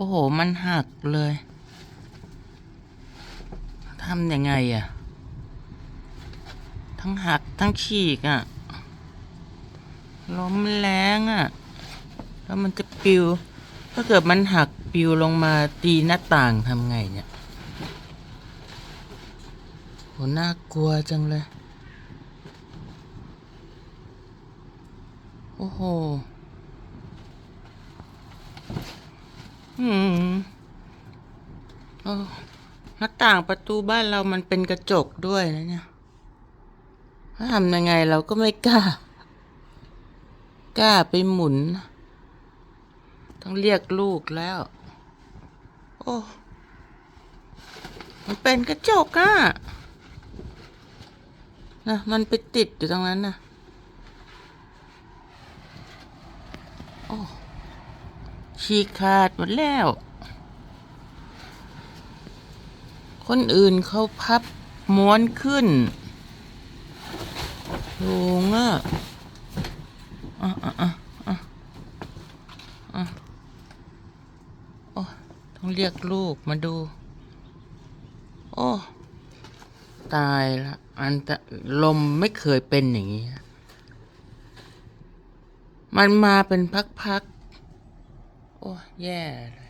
โอ้โห มันหักเลย ทำยังไงอะทั้งหักทั้งฉีกอะล้มแรงอะแล้วมันจะปิว ถ้าเกิดมันหักปิวลงมาตีหน้าต่างทำไงเนี่ยโหน่ากลัวจังเลย โอ้โห อืมเออหน้าต่างประตูบ้านเรามันเป็นกระจกด้วยนะเนี่ยถ้าทำยังไงเราก็ไม่กล้า กล้าไปหมุน ต้องเรียกลูกแล้ว โอ้มันเป็นกระจกอะนะมันไปติดอยู่ตรงนั้นนะโอ้ ฉีกขาดหมดแล้ว คนอื่นเขาพับม้วนขึ้นลุงอะอะอะอะอะอะโอ้ต้องเรียกลูกมาดู โอ้ ตายละอันตะลมไม่เคยเป็นอย่างนี้ มันมาเป็นพักๆ โอ้แย่เลย